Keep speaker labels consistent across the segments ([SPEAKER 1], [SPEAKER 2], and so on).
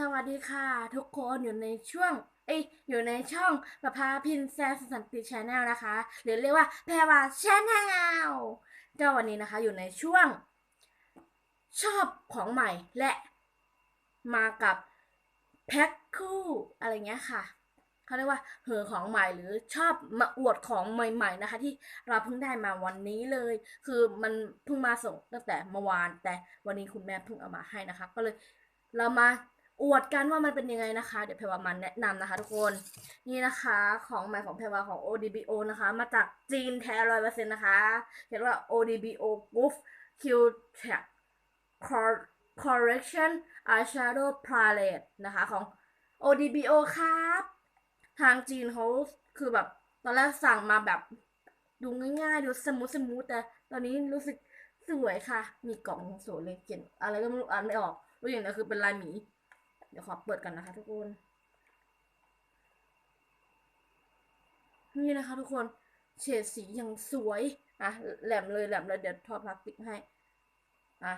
[SPEAKER 1] สวัสดีค่ะทุกคนอยู่ในช่วงเอ้ยอยู่ในช่องประภาพินแซสสันติชาแนลนะคะ หรือเรียกว่าแพรวาชาแนลก็วันนี้นะคะอยู่ในช่วง ชอบของใหม่และมากับแพ็คคู่อะไรเงี้ยค่ะเขาเรียกว่าเหอของใหม่หรือชอบมาอวดของใหม่ ๆนะคะ ที่เราเพิ่งได้มาวันนี้เลย คือมันเพิ่งมาส่งตั้งแต่เมื่อวาน แต่วันนี้คุณแม่เพิ่งเอามาให้นะคะ ก็เลยเรามา อวดกันว่ามันเป็นยังไงนะคะ เดี๋ยวเพวามาแนะนำนะคะทุกคน นี่นะคะของใหม่ของเพวาของ ODBO นะคะ มาจากจีนแท้ร้อยเปอร์เซ็นต์นะคะเขียนว่า ODBO Goof Q Tech Correction Eyeshadow Palette นะคะของ ODBO ครับทางจีนเขาคือแบบตอนแรกสั่งมาแบบดูง่ายๆ ดูสมูทสมูทแต่ตอนนี้รู้สึกสวยค่ะ มีกล่องสวยเลยเขียนอะไรก็ไม่รู้อ่านไม่ออกรู้อย่างเดียวคือเป็นลายหมี เดี๋ยวขอเปิดกันนะคะ ทุกคน นี่นะคะ ทุกคนเฉดสีอย่างสวยอะแหลมเลยแหลมเลยเดี๋ยวทอพลาสติกให้อะ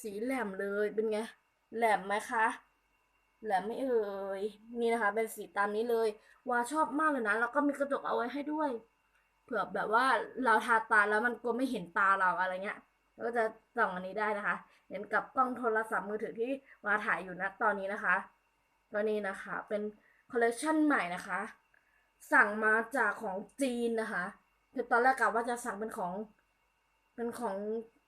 [SPEAKER 1] สีแหลมเลยเป็นไงแหลมไหมคะแหลมไม่เอ่ยนี่นะคะ เป็นสีตามนี้เลยว่าชอบมากเลยนะแล้วก็มีกระจกเอาไว้ให้ด้วย เผื่อแบบว่าเราทาตาแล้วมันก็ไม่เห็นตาเราอะไรเงี้ย ก็จะส่องอันนี้ได้นะคะเห็นกับกล้องโทรศัพท์มือถือที่มาถ่ายอยู่นะตอนนี้นะคะตัวนี้นะคะเป็นคอลเลคชันใหม่นะคะ สั่งมาจากของจีนนะคะคือตอนแรกกะว่าจะสั่งเป็นของเป็นของ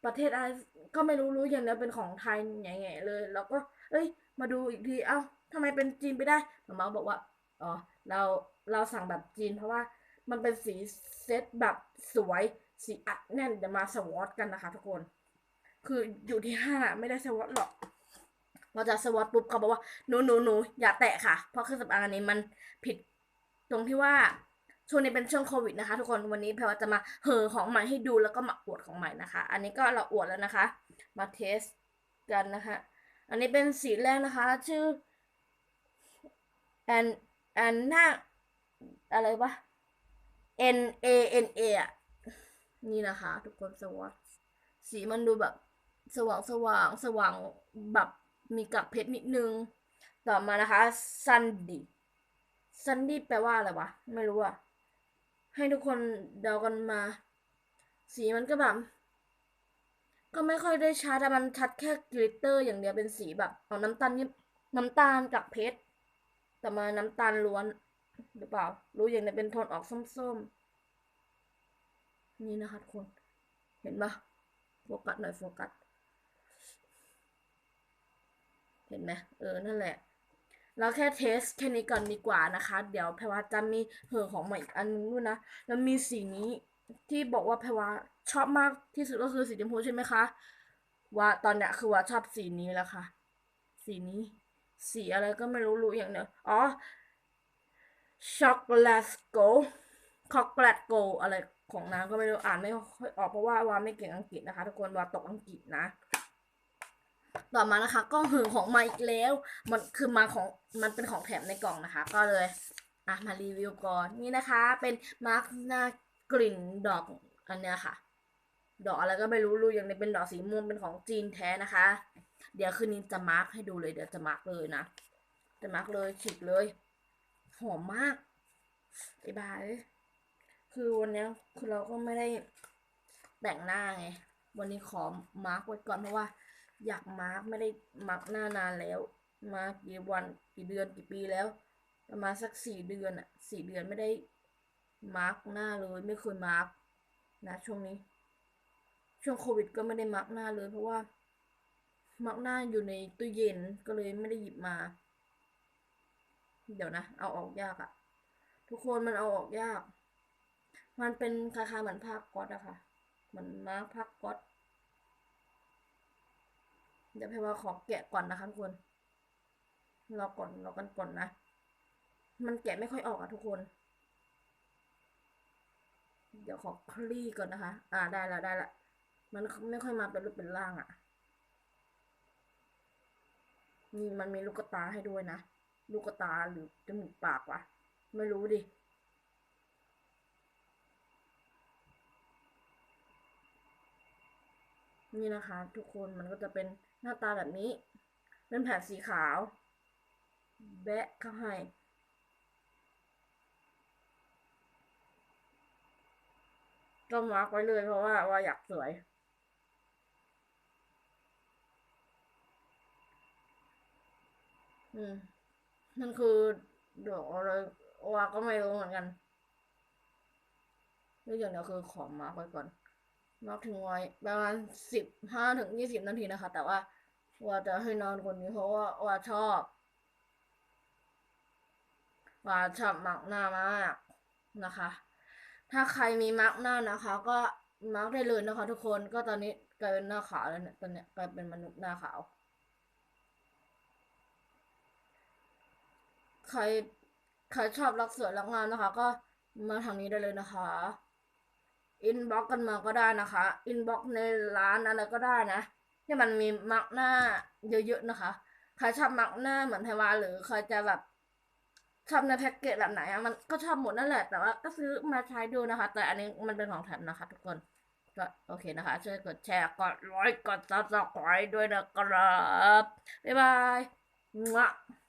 [SPEAKER 1] ประเทศอะไรก็ไม่รู้รู้อย่างเดียวเป็นของไทยแง่ๆเลย แล้วก็เอ้ย มาดูอีกทีเอ้าทำไมเป็นจีนไปได้หมาบอกว่าอ๋อเราเราสั่งแบบจีนเพราะว่ามันเป็นสีเซตแบบสวยสีอัดแน่นเดี๋ยวมาสวอตกันนะคะทุกคน คืออยู่ที่ห้าไม่ได้สวอตหรอกเราจะสวอตปุ๊บเขาบอกว่าหนูหนูหนูอย่าแตะค่ะ เพราะเครื่องสำอางอันนี้มันผิดตรงที่ว่าช่วงนี้เป็นช่วงโควิดนะคะ ทุกคนวันนี้แพรว่าจะมาเห่อของใหม่ให้ดูแล้วก็มาอวดของใหม่นะคะ อันนี้ก็เราอวดแล้วนะคะ มาเทสกันนะคะ อันนี้เป็นสีแรกนะคะ ชื่อแอนแอนนาอะไรวะ N A N A อะ นี่นะคะทุกคนสวัสดสีมันดูแบบ สว่างสว่างสว่างแบบมีกับเพชรนิดนึง ต่อมานะคะซันดี้ซันดี้แปลว่าอะไรวะ ไม่รู้อะให้ทุกคนเดากันมา สีมันก็แบบก็ไม่ค่อยได้ชัดแต่มันชัดแค่กลิตเตอร์อย่างเดียวเป็นสีแบบเอาน้ำตาลนี่น้ำตาลกับเพชรแต่มาน้ำตาลล้วนหรือเปล่า รู้อย่างเดียวเป็นโทนออกส้มๆ นี่นะคะทุกคน เห็นปะโฟกัสหน่อยโฟกัส เห็นไหมเออ นั่นแหละ เราแค่เทสแค่นี้ก่อนดีกว่านะคะ เดี๋ยวแพรวาจะมีเหอของใหม่อีกอันนึงด้วยนะ แล้วมีสีนี้ที่บอกว่าแพรวาชอบมากที่สุดก็คือสีชมพูใช่ไหมคะว่าตอนเนี้ยคือว่าชอบสีนี้แล้วค่ะ สีนี้ สีอะไรก็ไม่รู้รู้อย่างเดียวอ๋อช็อกโกแลตโกช็อกโกแลตโกอะไร ของนางก็ไม่รู้อ่านไม่ค่อยออกเพราะว่าวาไม่เก่งอังกฤษนะคะทุกคนวาตกอังกฤษนะ ต่อมานะคะกล้องหือของมาอีกแล้ว มันคือมาของมันเป็นของแถมในกล่องนะคะ ก็เลยอะมารีวิวก่อนนี่นะคะ เป็นมาร์กหน้ากลิ่นดอกอันเนี้ยค่ะ ดอกอะไรก็ไม่รู้รู้อย่างนี้เป็นดอกสีม่วงเป็นของจีนแท้นะคะ เดี๋ยวคืนนี้จะมาร์กให้ดูเลยเดี๋ยวจะมาร์กเลยนะจะมาร์กเลยฉีกเลยหอมมากไอ้บาย คือวันนี้คือเราก็ไม่ได้แต่งหน้าไง วันนี้ขอมาร์กไว้ก่อนเพราะว่า อยากมาร์กไม่ได้มาร์กหน้านานแล้ว มากี่วันกี่เดือนกี่ปีแล้ว ประมาณสักสี่เดือนอะสี่เดือนไม่ได้มาร์กหน้าเลยไม่เคยมาร์กนะช่วงนี้ ช่วงโควิดก็ไม่ได้มาร์กหน้าเลย เพราะว่ามาร์กหน้าอยู่ในตู้เย็นก็เลยไม่ได้หยิบมา เดี๋ยวนะ เอาออกยากอะทุกคนมันเอาออกยาก มันเป็นคล้ายๆเหมือนผ้าก๊อตอะค่ะ เหมือนมาร์กก๊อตเดี๋ยวเพว่าขอแกะก่อนนะคะทุกคนรอก่อนรอกันก่อนนะ มันแกะไม่ค่อยออกอะทุกคน เดี๋ยวขอคลี่ก่อนนะคะ อ่าได้แล้วได้ละมันไม่ค่อยมาเป็นรูปเป็นร่างอะนี่มันมีลูกตาให้ด้วยนะ ลูกตาหรือจมูกปากวะ ไม่รู้ดิ นี่นะคะ ทุกคนมันก็จะเป็นหน้าตาแบบนี้ เป็นแผ่นสีขาว แบะเข้าให้ก็มาร์กไว้เลยเพราะว่าว่าอยากสวย อืมนั่นคือดอกอะไรว่าก็ไม่รู้เหมือนกันเรื่องอย่างเดียวคือขอมาร์กไว้ก่อน มาร์กถึงไว้ประมาณสิบห้าถึงยี่สิบนาทีนะคะ แต่ว่าว่าจะให้นอนกว่านี้เพราะว่าว่าชอบ ว่าชอบมาร์กหน้ามากนะคะ ถ้าใครมีมาร์กหน้านะคะ ก็มาร์กได้เลยนะคะ ทุกคนก็ตอนนี้กลายเป็นหน้าขาวแล้วเนี่ยตอนเนี้ยกลายเป็นมนุษย์หน้าขาว ใครใครชอบรักสวยรักงามนะคะ ก็มาทางนี้ได้เลยนะคะ อินบ็อกกันมาก็ได้นะคะ อินบ็อกในร้านอะไรก็ได้นะ ที่มันมีมาร์กหน้าเยอะๆนะคะ ใครชอบมาร์กหน้าเหมือนไทวาหรือใครจะแบบชอบในแพ็กเกจแบบไหนอะมันก็ชอบหมดนั่นแหละ แต่ว่าก็ซื้อมาใช้ดูนะคะ แต่อันนี้มันเป็นของแถมนะคะทุกคนก็โอเคนะคะ ช่วยกดแชร์ กดไลค์ กดซับสไครต์ด้วยนะครับ บ๊ายบาย